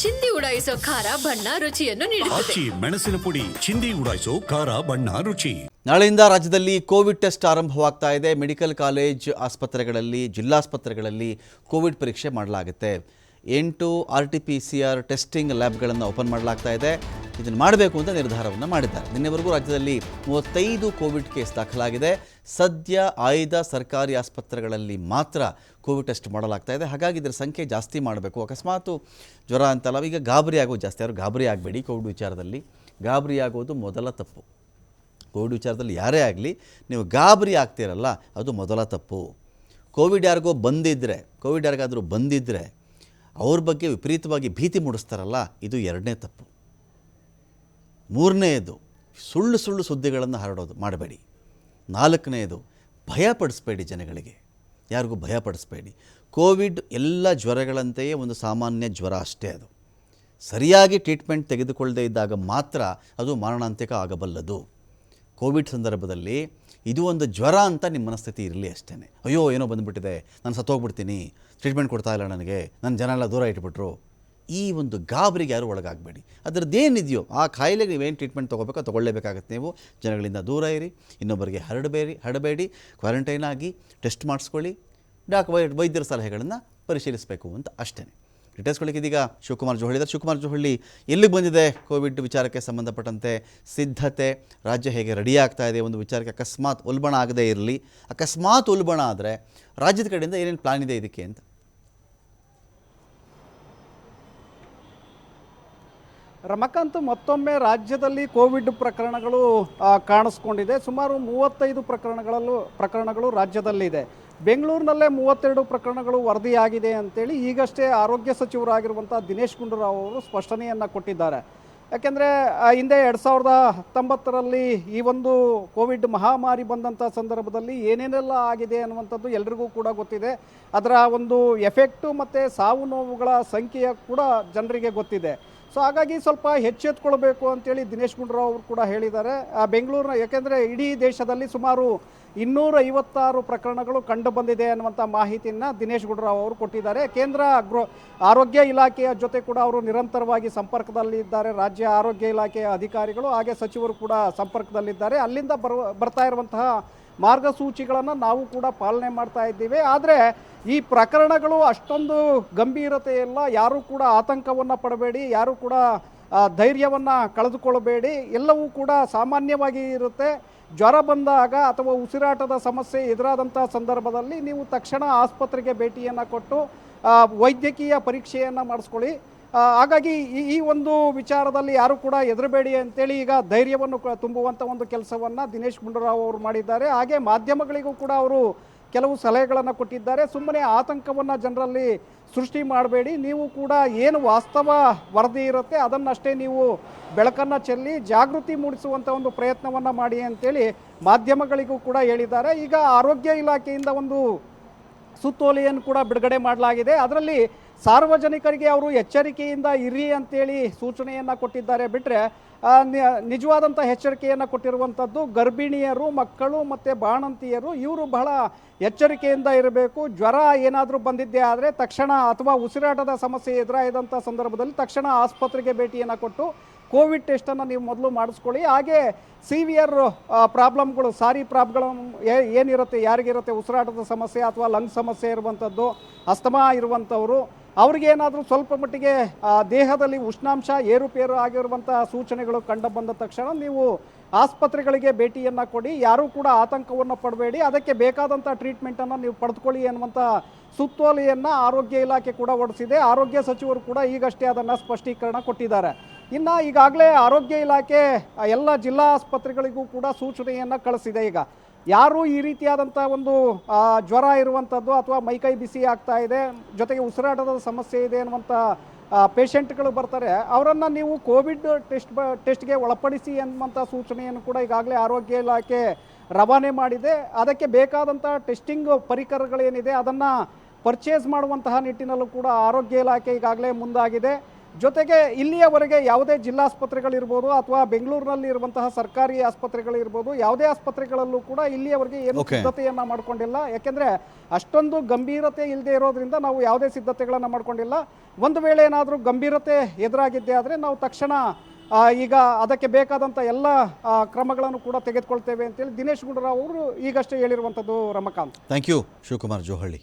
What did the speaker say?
ಚಿಂದಿ ಉಡಾಯಿಸೋ ಖಾರ ಬಣ್ಣ ರುಚಿಯನ್ನು ನೀಡುತ್ತದೆ. ಆಚಿ ಮೆಣಸಿನ ಪುಡಿ ಚಿಂದಿ ಉಡಾಯಿಸೋ ಖಾರ ಬಣ್ಣ ರುಚಿ. ನಾಳೆಯಿಂದ ರಾಜ್ಯದಲ್ಲಿ ಕೋವಿಡ್ ಟೆಸ್ಟ್ ಆರಂಭವಾಗ್ತಾ ಇದೆ. ಮೆಡಿಕಲ್ ಕಾಲೇಜ್ ಆಸ್ಪತ್ರೆಗಳಲ್ಲಿ ಜಿಲ್ಲಾಸ್ಪತ್ರೆಗಳಲ್ಲಿ ಕೋವಿಡ್ ಪರೀಕ್ಷೆ ಮಾಡಲಾಗುತ್ತೆ. ಎಂಟು R T P C R testing ಲ್ಯಾಬ್ಗಳನ್ನು open ಮಾಡಲಾಗ್ತಾ ಇದೆ. ಇದನ್ನು ಮಾಡಬೇಕು ಅಂತ ನಿರ್ಧಾರವನ್ನು ಮಾಡಿದ್ದಾರೆ. ನಿನ್ನೆವರೆಗೂ ರಾಜ್ಯದಲ್ಲಿ ಮೂವತ್ತೈದು ಕೋವಿಡ್ ಕೇಸ್ ದಾಖಲಾಗಿದೆ. ಸದ್ಯ ಆಯ್ದ ಸರ್ಕಾರಿ ಆಸ್ಪತ್ರೆಗಳಲ್ಲಿ ಮಾತ್ರ ಕೋವಿಡ್ ಟೆಸ್ಟ್ ಮಾಡಲಾಗ್ತಾ ಇದೆ. ಹಾಗಾಗಿ ಇದರ ಸಂಖ್ಯೆ ಜಾಸ್ತಿ ಮಾಡಬೇಕು. ಅಕಸ್ಮಾತು ಜ್ವರ ಅಂತಲ್ಲ, ಈಗ ಗಾಬರಿ ಆಗೋದು ಜಾಸ್ತಿ. ಅವರು ಗಾಬರಿ ಆಗಬೇಡಿ ಕೋವಿಡ್ ವಿಚಾರದಲ್ಲಿ. ಗಾಬರಿ ಆಗೋದು ಮೊದಲ ತಪ್ಪು. ಕೋವಿಡ್ ವಿಚಾರದಲ್ಲಿ ಯಾರೇ ಆಗಲಿ, ನೀವು ಗಾಬರಿ ಆಗ್ತೀರಲ್ಲ, ಅದು ಮೊದಲ ತಪ್ಪು. ಕೋವಿಡ್ ಯಾರಿಗೋ ಬಂದಿದ್ದರೆ ಕೋವಿಡ್ ಯಾರಿಗಾದರೂ ಬಂದಿದ್ದರೆ ಅವ್ರ ಬಗ್ಗೆ ವಿಪರೀತವಾಗಿ ಭೀತಿ ಮೂಡಿಸ್ತಾರಲ್ಲ, ಇದು ಎರಡನೇ ತಪ್ಪು. ಮೂರನೆಯದು ಸುಳ್ಳು ಸುಳ್ಳು ಸುದ್ದಿಗಳನ್ನು ಹರಡೋದು ಮಾಡಬೇಡಿ. ನಾಲ್ಕನೆಯದು ಭಯಪಡಿಸ್ಬೇಡಿ ಜನಗಳಿಗೆ. ಯಾರಿಗೂ ಭಯಪಡಿಸಬೇಡಿ ಕೋವಿಡ್ ಎಲ್ಲ ಜ್ವರಗಳಂತೆಯೇ ಒಂದು ಸಾಮಾನ್ಯ ಜ್ವರ ಅಷ್ಟೇ ಅದು. ಸರಿಯಾಗಿ ಟ್ರೀಟ್ಮೆಂಟ್ ತೆಗೆದುಕೊಳ್ಳದೇ ಇದ್ದಾಗ ಮಾತ್ರ ಅದು ಮಾರಣಾಂತಿಕ ಆಗಬಲ್ಲದು. ಕೋವಿಡ್ ಸಂದರ್ಭದಲ್ಲಿ ಇದು ಒಂದು ಜ್ವರ ಅಂತ ನಿಮ್ಮ ಮನಸ್ಥಿತಿ ಇರಲಿ ಅಷ್ಟೇ ಅಯ್ಯೋ, ಏನೋ ಬಂದುಬಿಟ್ಟಿದೆ. ನಾನು ಸತ್ತೋಗ್ಬಿಡ್ತೀನಿ. ಟ್ರೀಟ್ಮೆಂಟ್ ಕೊಡ್ತಾ ಇಲ್ಲ ನನಗೆ. ನನ್ನ ಜನ ಎಲ್ಲ ದೂರ ಇಟ್ಬಿಟ್ರು. ಈ ಒಂದು ಗಾಬರಿಗೆ ಯಾರು ಒಳಗಾಗಬೇಡಿ. ಅದರದ್ದೇನಿದೆಯೋ ಆ ಕಾಯಿಲೆಗೆ ನೀವೇನು ಟ್ರೀಟ್ಮೆಂಟ್ ತೊಗೋಬೇಕೋ ತೊಗೊಳ್ಳೇಬೇಕಾಗತ್ತೆ ನೀವು. ಜನಗಳಿಂದ ದೂರ ಇರಿ, ಇನ್ನೊಬ್ಬರಿಗೆ ಹರಡಬೇಡಿ ಹರಡಬೇಡಿ ಕ್ವಾರಂಟೈನ್ ಆಗಿ ಟೆಸ್ಟ್ ಮಾಡಿಸ್ಕೊಳ್ಳಿ, ಡಾಕ್ ವೈ, ವೈದ್ಯರ ಸಲಹೆಗಳನ್ನು ಪರಿಶೀಲಿಸಬೇಕು ಅಂತ ಅಷ್ಟೇ ಡೀಟೇಲ್ಸ್ಗಳಿಗೆ ಇದೀಗ ಶಿವಕುಮಾರ್ ಜೋಹಳಿ ಇದ್ದಾರೆ. ಶಿವಕುಮಾರ್ ಜೋಹಳ್ಳಿ ಎಲ್ಲಿಗೆ ಬಂದಿದೆ ಕೋವಿಡ್ ವಿಚಾರಕ್ಕೆ ಸಂಬಂಧಪಟ್ಟಂತೆ? ಸಿದ್ಧತೆ, ರಾಜ್ಯ ಹೇಗೆ ರೆಡಿ ಆಗ್ತಾ ಇದೆ? ಒಂದು ವಿಚಾರಕ್ಕೆ ಅಕಸ್ಮಾತ್ ಉಲ್ಬಣ ಆಗದೇ ಇರಲಿ. ಅಕಸ್ಮಾತ್ ಉಲ್ಬಣ ಆದರೆ ರಾಜ್ಯದ ಕಡೆಯಿಂದ ಏನೇನು ಪ್ಲಾನ್ ಇದೆ ಇದಕ್ಕೆ ಅಂತ ರಮಕಾಂತ್, ಮತ್ತೊಮ್ಮೆ ರಾಜ್ಯದಲ್ಲಿ ಕೋವಿಡ್ ಪ್ರಕರಣಗಳು ಕಾಣಿಸ್ಕೊಂಡಿದೆ. ಸುಮಾರು ಮೂವತ್ತೈದು ಪ್ರಕರಣಗಳಲ್ಲೂ, ಪ್ರಕರಣಗಳು ರಾಜ್ಯದಲ್ಲಿದೆ. ಬೆಂಗಳೂರಿನಲ್ಲೇ ಮೂವತ್ತೆರಡು ಪ್ರಕರಣಗಳು ವರದಿಯಾಗಿದೆ ಅಂತೇಳಿ ಈಗಷ್ಟೇ ಆರೋಗ್ಯ ಸಚಿವರಾಗಿರುವಂಥ ದಿನೇಶ್ ಗುಂಡೂರಾವ್ ಅವರು ಸ್ಪಷ್ಟನೆಯನ್ನು ಕೊಟ್ಟಿದ್ದಾರೆ. ಯಾಕೆಂದರೆ ಹಿಂದೆ ಎರಡು ಸಾವಿರದ ಹತ್ತೊಂಬತ್ತರಲ್ಲಿ ಈ ಒಂದು ಕೋವಿಡ್ ಮಹಾಮಾರಿ ಬಂದಂಥ ಸಂದರ್ಭದಲ್ಲಿ ಏನೇನೆಲ್ಲ ಆಗಿದೆ ಅನ್ನುವಂಥದ್ದು ಎಲ್ರಿಗೂ ಕೂಡ ಗೊತ್ತಿದೆ. ಅದರ ಒಂದು ಎಫೆಕ್ಟು ಮತ್ತು ಸಾವು ನೋವುಗಳ ಸಂಖ್ಯೆಯ ಕೂಡ ಜನರಿಗೆ ಗೊತ್ತಿದೆ. ಸೊ ಹಾಗಾಗಿ ಸ್ವಲ್ಪ ಎಚ್ಚೆತ್ಕೊಳ್ಬೇಕು ಅಂತೇಳಿ ದಿನೇಶ್ ಗುಂಡೂರಾವ್ ಅವರು ಕೂಡ ಹೇಳಿದ್ದಾರೆ. ಬೆಂಗಳೂರಿನ, ಯಾಕೆಂದರೆ ಇಡೀ ದೇಶದಲ್ಲಿ ಸುಮಾರು ಇನ್ನೂರ ಐವತ್ತಾರು ಪ್ರಕರಣಗಳು ಕಂಡು ಬಂದಿದೆ ಅನ್ನುವಂಥ ಮಾಹಿತಿಯನ್ನು ದಿನೇಶ್ ಗುಂಡೂರಾವ್ ಅವರು ಕೊಟ್ಟಿದ್ದಾರೆ. ಕೇಂದ್ರ ಗೃಹ, ಆರೋಗ್ಯ ಇಲಾಖೆಯ ಜೊತೆ ಕೂಡ ಅವರು ನಿರಂತರವಾಗಿ ಸಂಪರ್ಕದಲ್ಲಿದ್ದಾರೆ. ರಾಜ್ಯ ಆರೋಗ್ಯ ಇಲಾಖೆಯ ಅಧಿಕಾರಿಗಳು, ಹಾಗೆ ಸಚಿವರು ಕೂಡ ಸಂಪರ್ಕದಲ್ಲಿದ್ದಾರೆ. ಅಲ್ಲಿಂದ ಬರುವ, ಬರ್ತಾ ಇರುವಂತಹ ಮಾರ್ಗಸೂಚಿಗಳನ್ನು ನಾವು ಕೂಡ ಪಾಲನೆ ಮಾಡ್ತಾ ಇದ್ದೀವಿ. ಆದರೆ ಈ ಪ್ರಕರಣಗಳು ಅಷ್ಟೊಂದು ಗಂಭೀರತೆ ಇಲ್ಲ. ಯಾರೂ ಕೂಡ ಆತಂಕವನ್ನು ಪಡಬೇಡಿ, ಯಾರೂ ಕೂಡ ಧೈರ್ಯವನ್ನು ಕಳೆದುಕೊಳ್ಳಬೇಡಿ. ಎಲ್ಲವೂ ಕೂಡ ಸಾಮಾನ್ಯವಾಗಿ ಇರುತ್ತೆ. ಜ್ವರ ಬಂದಾಗ ಅಥವಾ ಉಸಿರಾಟದ ಸಮಸ್ಯೆ ಎದುರಾದಂಥ ಸಂದರ್ಭದಲ್ಲಿ ನೀವು ತಕ್ಷಣ ಆಸ್ಪತ್ರೆಗೆ ಭೇಟಿಯನ್ನು ಕೊಟ್ಟು ವೈದ್ಯಕೀಯ ಪರೀಕ್ಷೆಯನ್ನು ಮಾಡಿಸ್ಕೊಳ್ಳಿ. ಹಾಗಾಗಿ ಈ ಒಂದು ವಿಚಾರದಲ್ಲಿ ಯಾರು ಕೂಡ ಹೆದರಬೇಡಿ ಅಂತೇಳಿ ಈಗ ಧೈರ್ಯವನ್ನು ತುಂಬುವಂಥ ಒಂದು ಕೆಲಸವನ್ನು ದಿನೇಶ್ ಗುಂಡೂರಾವ್ ಅವರು ಮಾಡಿದ್ದಾರೆ. ಹಾಗೆ ಮಾಧ್ಯಮಗಳಿಗೂ ಕೂಡ ಅವರು ಕೆಲವು ಸಲಹೆಗಳನ್ನು ಕೊಟ್ಟಿದ್ದಾರೆ. ಸುಮ್ಮನೆ ಆತಂಕವನ್ನು ಜನರಲ್ಲಿ ಸೃಷ್ಟಿ ಮಾಡಬೇಡಿ. ನೀವು ಕೂಡ ಏನು ವಾಸ್ತವ ವರದಿ ಇರುತ್ತೆ ಅದನ್ನಷ್ಟೇ ನೀವು ಬೆಳಕನ್ನು ಚೆಲ್ಲಿ ಜಾಗೃತಿ ಮೂಡಿಸುವಂಥ ಒಂದು ಪ್ರಯತ್ನವನ್ನು ಮಾಡಿ ಅಂತೇಳಿ ಮಾಧ್ಯಮಗಳಿಗೂ ಕೂಡ ಹೇಳಿದ್ದಾರೆ. ಈಗ ಆರೋಗ್ಯ ಇಲಾಖೆಯಿಂದ ಒಂದು ಸುತ್ತೋಲೆಯನ್ನು ಕೂಡ ಬಿಡುಗಡೆ ಮಾಡಲಾಗಿದೆ. ಅದರಲ್ಲಿ ಸಾರ್ವಜನಿಕರಿಗೆ ಅವರು ಎಚ್ಚರಿಕೆಯಿಂದ ಇರಿ ಅಂತೇಳಿ ಸೂಚನೆಯನ್ನು ಕೊಟ್ಟಿದ್ದಾರೆ. ಬಿಟ್ಟರೆ ನಿಜವಾದಂಥ ಎಚ್ಚರಿಕೆಯನ್ನು ಕೊಟ್ಟಿರುವಂಥದ್ದು ಗರ್ಭಿಣಿಯರು, ಮಕ್ಕಳು ಮತ್ತು ಬಾಣಂತಿಯರು, ಇವರು ಬಹಳ ಎಚ್ಚರಿಕೆಯಿಂದ ಇರಬೇಕು. ಜ್ವರ ಏನಾದರೂ ಬಂದಿದ್ದೇ ಆದರೆ ತಕ್ಷಣ ಅಥವಾ ಉಸಿರಾಟದ ಸಮಸ್ಯೆ ಎದುರಾಯಿದಂಥ ಸಂದರ್ಭದಲ್ಲಿ ತಕ್ಷಣ ಆಸ್ಪತ್ರೆಗೆ ಭೇಟಿಯನ್ನು ಕೊಟ್ಟು ಕೋವಿಡ್ ಟೆಸ್ಟನ್ನು ನೀವು ಮೊದಲು ಮಾಡಿಸ್ಕೊಳ್ಳಿ. ಹಾಗೆ ಸಿವಿಯರ್ ಪ್ರಾಬ್ಲಮ್ಗಳು ಸಾರಿ ಪ್ರಾಬ್ಲಮ್ ಏನಿರುತ್ತೆ, ಯಾರಿಗಿರುತ್ತೆ, ಉಸಿರಾಟದ ಸಮಸ್ಯೆ ಅಥವಾ ಲಂಗ್ ಸಮಸ್ಯೆ ಇರುವಂಥದ್ದು, ಅಸ್ತಮಾ ಇರುವಂಥವರು ಅವ್ರಿಗೇನಾದರೂ ಸ್ವಲ್ಪ ಮಟ್ಟಿಗೆ ದೇಹದಲ್ಲಿ ಉಷ್ಣಾಂಶ, ಏರುಪೇರು ಆಗಿರುವಂಥ ಸೂಚನೆಗಳು ಕಂಡು ಬಂದ ತಕ್ಷಣ ನೀವು ಆಸ್ಪತ್ರೆಗಳಿಗೆ ಭೇಟಿಯನ್ನು ಕೊಡಿ. ಯಾರೂ ಕೂಡ ಆತಂಕವನ್ನು ಪಡಬೇಡಿ. ಅದಕ್ಕೆ ಬೇಕಾದಂಥ ಟ್ರೀಟ್ಮೆಂಟನ್ನು ನೀವು ಪಡೆದುಕೊಳ್ಳಿ ಅನ್ನುವಂಥ ಸುತ್ತೋಲೆಯನ್ನು ಆರೋಗ್ಯ ಇಲಾಖೆ ಕೂಡ ಹೊರಡಿಸಿದೆ ಆರೋಗ್ಯ ಸಚಿವರು ಕೂಡ ಈಗಷ್ಟೇ ಅದನ್ನು ಸ್ಪಷ್ಟೀಕರಣ ಕೊಟ್ಟಿದ್ದಾರೆ. ಇನ್ನು ಈಗಾಗಲೇ ಆರೋಗ್ಯ ಇಲಾಖೆ ಎಲ್ಲ ಜಿಲ್ಲಾ ಆಸ್ಪತ್ರೆಗಳಿಗೂ ಕೂಡ ಸೂಚನೆಯನ್ನು ಕಳಿಸಿದೆ ಈಗ. ಯಾರು ಈ ರೀತಿಯಾದಂಥ ಒಂದು ಜ್ವರ ಇರುವಂಥದ್ದು ಅಥವಾ ಮೈಕೈ ಬಿಸಿ ಆಗ್ತಾ ಇದೆ, ಜೊತೆಗೆ ಉಸಿರಾಟದ ಸಮಸ್ಯೆ ಇದೆ ಅನ್ನುವಂಥ ಪೇಷಂಟ್ಗಳು ಬರ್ತಾರೆ, ಅವರನ್ನು ನೀವು ಕೋವಿಡ್ ಟೆಸ್ಟ್ ಬ, ಟೆಸ್ಟ್ಗೆ ಒಳಪಡಿಸಿ ಅನ್ನುವಂಥ ಸೂಚನೆಯನ್ನು ಕೂಡ ಈಗಾಗಲೇ ಆರೋಗ್ಯ ಇಲಾಖೆ ರವಾನೆ ಮಾಡಿದೆ. ಅದಕ್ಕೆ ಬೇಕಾದಂಥ ಟೆಸ್ಟಿಂಗ್ ಪರಿಕರಗಳೇನಿದೆ, ಅದನ್ನು ಪರ್ಚೇಸ್ ಮಾಡುವಂತಹ ನಿಟ್ಟಿನಲ್ಲೂ ಕೂಡ ಆರೋಗ್ಯ ಇಲಾಖೆ ಈಗಾಗಲೇ ಮುಂದಾಗಿದೆ. ಜೊತೆಗೆ ಇಲ್ಲಿಯವರೆಗೆ ಯಾವುದೇ ಜಿಲ್ಲಾಸ್ಪತ್ರೆಗಳಿರ್ಬೋದು ಅಥವಾ ಬೆಂಗಳೂರಿನಲ್ಲಿ ಇರುವಂತಹ ಸರ್ಕಾರಿ ಆಸ್ಪತ್ರೆಗಳಿರ್ಬೋದು ಯಾವುದೇ ಆಸ್ಪತ್ರೆಗಳಲ್ಲೂ ಕೂಡ ಇಲ್ಲಿಯವರೆಗೆ ಏನು ಸಿದ್ಧತೆಯನ್ನು ಮಾಡ್ಕೊಂಡಿಲ್ಲ. ಯಾಕೆಂದ್ರೆ ಅಷ್ಟೊಂದು ಗಂಭೀರತೆ ಇಲ್ಲದೆ ಇರೋದ್ರಿಂದ ನಾವು ಯಾವುದೇ ಸಿದ್ಧತೆಗಳನ್ನು ಮಾಡಿಕೊಂಡಿಲ್ಲ. ಒಂದು ವೇಳೆ ಏನಾದರೂ ಗಂಭೀರತೆ ಎದುರಾಗಿದ್ದೆ ಆದರೆ ನಾವು ತಕ್ಷಣ ಈಗ ಅದಕ್ಕೆ ಬೇಕಾದಂಥ ಎಲ್ಲ ಕ್ರಮಗಳನ್ನು ಕೂಡ ತೆಗೆದುಕೊಳ್ತೇವೆ ಅಂತೇಳಿ ದಿನೇಶ್ ಗುಂಡೂರಾವ್ ಅವರು ಈಗಷ್ಟೇ ಹೇಳಿರುವಂಥದ್ದು Ramakant. Thank you Shivakumar Johalli.